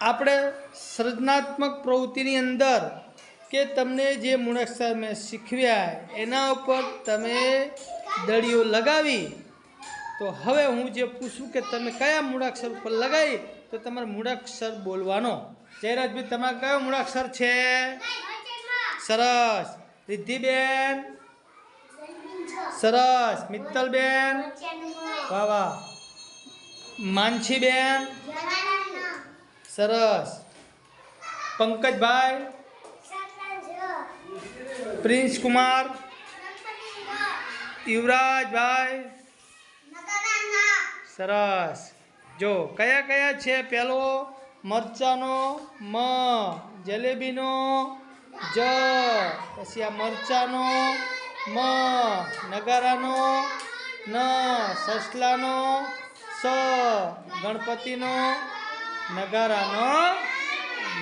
આપણે સર્જનાત્મક પ્રવૃત્તિની અંદર કે તમને જે મૂળાક્ષર મેં શીખવ્યા એના ઉપર તમે દળીઓ લગાવી, તો હવે હું જે પૂછું કે તમે કયા મૂળાક્ષર ઉપર લગાવી, તો તમારે મૂળાક્ષર બોલવાનો. જયરાજભાઈ, તમારે કયો મૂળાક્ષર છે? સરસ. રિદ્ધિબેન? સરસ. મિત્તલબેન? વાહ વાહ. માનસીબેન? સરસ. પંકજભાઈ. પ્રિન્સ કુમાર યુવરાજભાઈ. સરસ. જો, કયા કયા છે પહેલો મરચાનો મ, જલેબીનો જ, પછી આ મરચાનો મ, નગારાનો ન, સસલાનો સ, ગણપતિનો નગારાનો